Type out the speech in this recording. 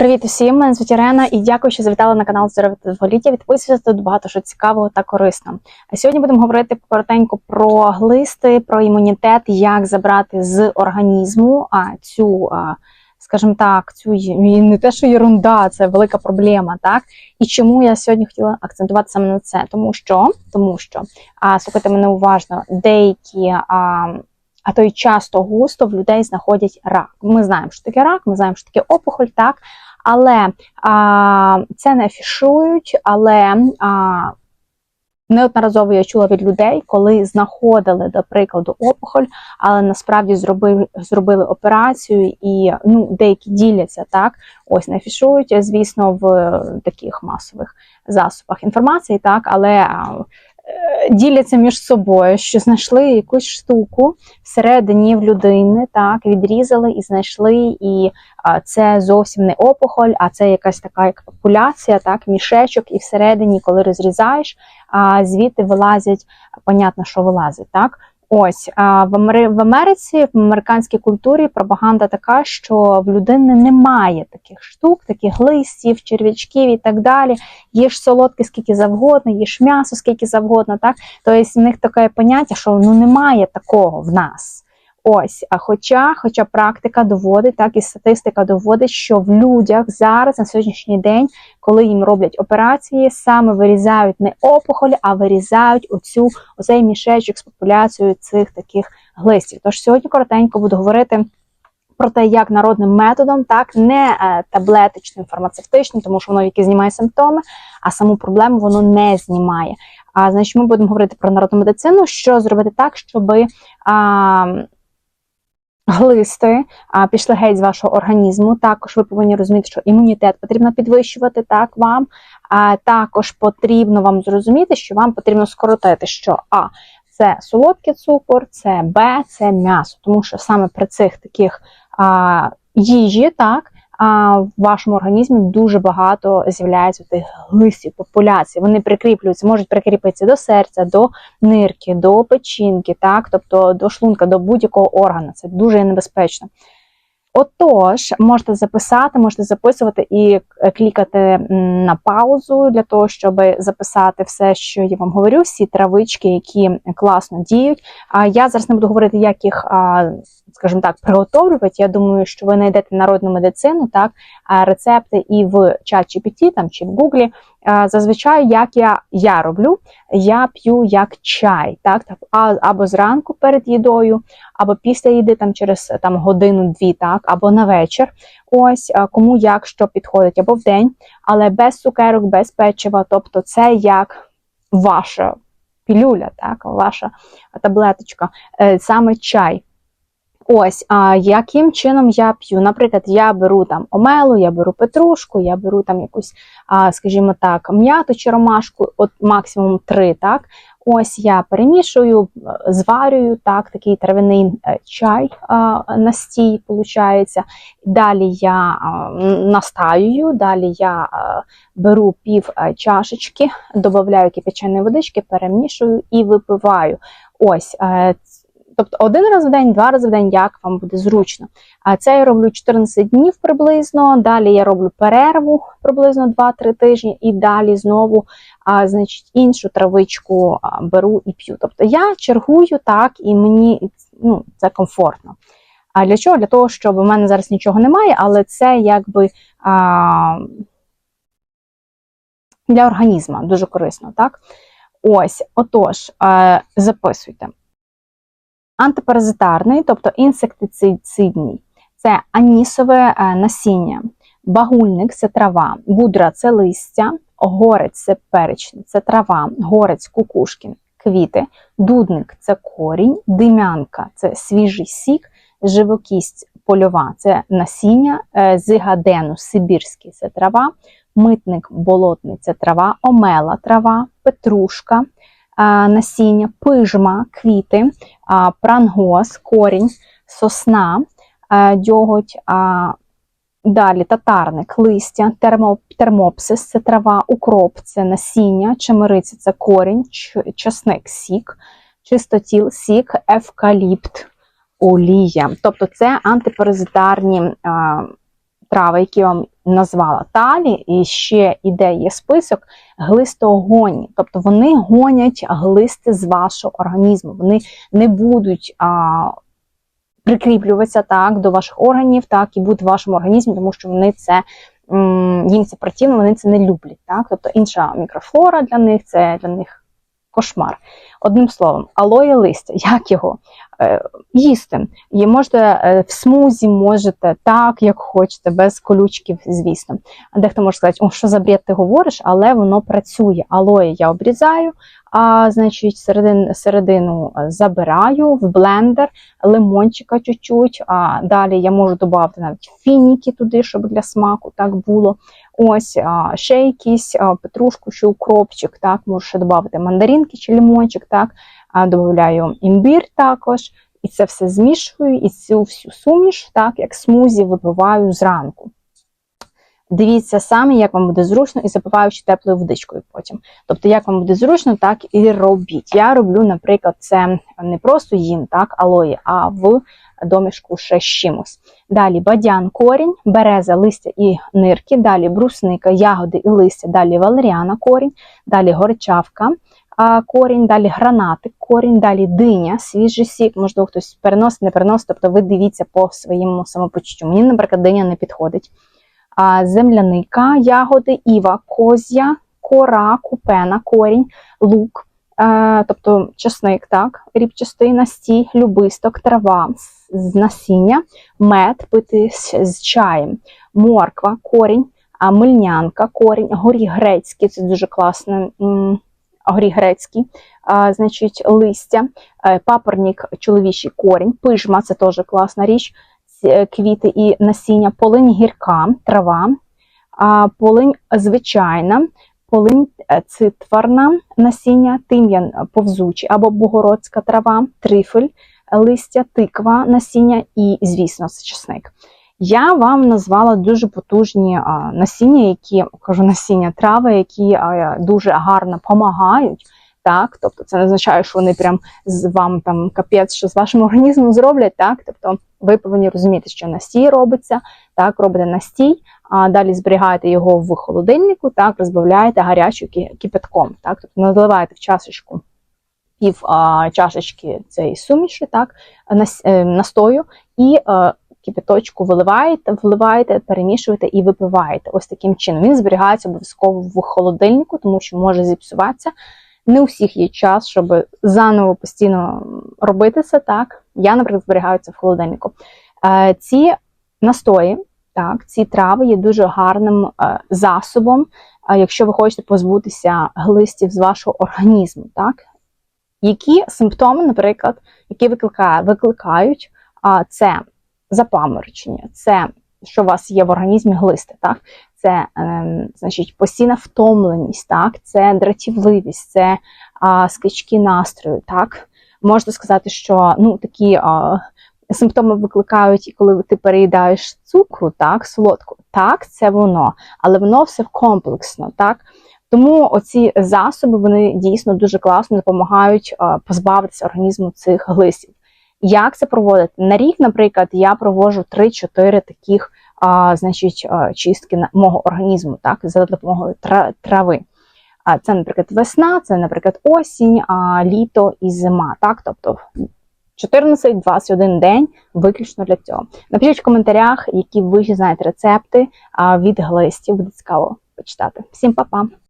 Привіт усім, мене звуть Ірена і дякую, що завітали на канал Здоров'я та Довголіття. Підписуйтесь тут багато що цікавого та корисного. А сьогодні будемо говорити коротенько про глисти, про імунітет, як забрати з організму а, цю, скажімо так, цю не те, що ерунда, це велика проблема, так? І чому я сьогодні хотіла акцентувати саме на це? Тому що, тому що, а, слухайте мене уважно, деякі. А, а то й часто густо в людей знаходять рак. Ми знаємо, що таке рак, ми знаємо, що таке опухоль, так, але а, це не афішують, але а, неодноразово я чула від людей, коли знаходили, до прикладу, опухоль, але насправді зробили, зробили операцію і ну, деякі діляться так. Ось не афішують, звісно, в таких масових засобах інформації, так, але. Діляться між собою, що знайшли якусь штуку всередині в людини, так відрізали і знайшли, і це зовсім не опухоль, а це якась така як популяція, так, мішечок, і всередині, коли розрізаєш, а, звідти вилазять, понятно, що вилазить, так. Ось в Америці, в американській культурі пропаганда така, що в людини немає таких штук, таких листів, черв'ячків і так далі. Їж солодке скільки завгодно, їж м'ясо скільки завгодно. Так, тобто в них таке поняття, що ну немає такого в нас. Ось, а хоча, хоча практика доводить, так і статистика доводить, що в людях зараз на сьогоднішній день, коли їм роблять операції, саме вирізають не опухоль, а вирізають оцю оцей мішечок з популяцією цих таких глистів. Тож сьогодні коротенько буду говорити. Про те, як народним методом, так не е, таблетичним, фармацевтичним, тому що воно які знімає симптоми, а саму проблему воно не знімає. А значить, ми будемо говорити про народну медицину, що зробити так, щоб а, глисти пішли геть з вашого організму. Також ви повинні розуміти, що імунітет потрібно підвищувати так вам. А також потрібно вам зрозуміти, що вам потрібно скоротити, що А. Це солодкий цукор, це Б, це м'ясо. Тому що саме при цих таких а, їжі, так, в вашому організмі дуже багато з'являється тих глистів, популяцій. Вони прикріплюються, можуть прикріпитися до серця, до нирки, до печінки, так, тобто до шлунка, до будь-якого органу. Це дуже небезпечно. Отож, можете записати, можете записувати і клікати на паузу для того, щоб записати все, що я вам говорю, всі травички, які класно діють. А я зараз не буду говорити, як їх, а, скажімо так, приготовлювати. Я думаю, що ви знайдете народну медицину, так, рецепти і в чат GPT там чи в Гуглі. Зазвичай, як я, я роблю, я п'ю як чай, так, або зранку перед їдою, або після їди там через там годину-дві, так, або на вечір. Ось кому як що підходить, або в день, але без цукерок, без печива. Тобто, це як ваша пілюля, так, ваша таблеточка, е, саме чай. Ось, а яким чином я п'ю? Наприклад, я беру там омелу, я беру петрушку, я беру там якусь, а, скажімо так, м'яту чи ромашку, от максимум три, так. Ось я перемішую, зварюю так, такий травяний е, чай а, настій, виходить. Далі я а, настаюю, далі я беру пів е, чашечки, додаю кипяченої водички, перемішую і випиваю. Ось, е, тобто один раз в день, два рази в день, як вам буде зручно. А це я роблю 14 днів приблизно. Далі я роблю перерву приблизно 2-3 тижні, і далі знову а, значить, іншу травичку а, беру і п'ю. Тобто я чергую так, і мені ну, це комфортно. А для чого? Для того, щоб у мене зараз нічого немає, але це якби а, для організму дуже корисно, так? Ось, отож, е, записуйте. Антипаразитарний, тобто інсектицидний, це анісове е, насіння, багульник це трава, будра це листя, горець це перечник, це трава, горець кукушкін, квіти, дудник це корінь, димянка це свіжий сік, живокість польова це насіння, е, зигадену сибірський це трава, митник болотний це трава, омела трава, петрушка, насіння, пижма, квіти, прангос, корінь, сосна, дьоготь, далі татарник, листя, термопсис це трава, укроп це насіння, чемериця це корінь, часник сік, чистотіл сік, евкаліпт, олія. Тобто це антипаразитарні трави, які я вам назвала талі, і ще іде є список глистогонні. Тобто вони гонять глисти з вашого організму. Вони не будуть а, прикріплюватися так до ваших органів, так і будуть в вашому організмі, тому що вони це їм це противно, вони це не люблять. Так? Тобто інша мікрофлора для них це для них кошмар. Одним словом, алоє листя, як його їсти? Її можете е, в смузі, можете так, як хочете, без колючків, звісно. Дехто може сказати, о, що за бред ти говориш, але воно працює. Алоє я обрізаю, а значить, середин, середину е, забираю в блендер, лимончика чуть-чуть, а далі я можу додати навіть фініки туди, щоб для смаку так було. Ось а, ще якісь а, петрушку, чи укропчик, так, можу ще додати мандаринки чи лимончик, так, додаю імбір також, і це все змішую, і цю всю суміш, так, як смузі, випиваю зранку. Дивіться самі, як вам буде зручно, і запиваючи теплою водичкою потім. Тобто, як вам буде зручно, так і робіть. Я роблю, наприклад, це не просто їм, так, алої, а в домішку ще з чимось. Далі бадян, корінь, береза, листя і нирки, далі брусника, ягоди і листя, далі валеріана корінь, далі горчавка корінь, далі гранатик корінь, далі диня, свіжий сік, можливо, хтось переносить, не переносить, тобто ви дивіться по своєму самопочуттю. Мені, наприклад, диня не підходить. Земляника, ягоди, іва, козя, кора, купена, корінь, лук, е, тобто часник, так, рібчастий настій, любисток, трава, з насіння, мед пити з, чаєм, морква, корінь, мильнянка, корінь, горіх грецький, це дуже класно, м, горіх грецький, значить, листя, е, чоловічий корінь, пижма, це теж класна річ, е, квіти і насіння, полинь гірка, трава, полинь звичайна, полинь е, цитварна, насіння, тим'ян повзучий або богородська трава, трифель, листя, тиква, насіння і, звісно, це чесник. Я вам назвала дуже потужні насіння, які кажу насіння трави, які дуже гарно допомагають. Так, тобто це не означає, що вони прям з вам там капець, що з вашим організмом зроблять. Так, тобто ви повинні розуміти, що настій робиться, так, робите настій, а далі зберігаєте його в холодильнику, так, розбавляєте гарячим ки- кипятком. Так, тобто наливаєте в чашечку пів а, чашечки цієї суміші, так, е, настою, і е, кипяточку виливаєте, вливаєте, перемішуєте і випиваєте. Ось таким чином. Він зберігається обов'язково в холодильнику, тому що може зіпсуватися. Не у всіх є час, щоб заново постійно робити це так. Я, наприклад, зберігаю це в холодильнику. Е, ці настої, так, ці трави є дуже гарним е, засобом, е, якщо ви хочете позбутися глистів з вашого організму. Так? Які симптоми, наприклад, які викликає, викликають це запаморочення, це що у вас є в організмі глисти, так? Це ем, значить постійна втомленість, так? це дратівливість, це а, скачки настрою. Так? Можна сказати, що ну, такі а, симптоми викликають, коли ти переїдаєш цукру, так, солодку. Так, це воно, але воно все комплексно. так? Тому оці засоби вони дійсно дуже класно допомагають позбавитися організму цих глистів. Як це проводити? На рік, наприклад, я проводжу 3-4 таких а, значить, чистки мого організму, так, за допомогою тра- трави. А це, наприклад, весна, це, наприклад, осінь, а, літо і зима. Так, тобто 14-21 день виключно для цього. Напишіть в коментарях, які ви знаєте рецепти від глистів. Буде цікаво почитати. Всім па-па!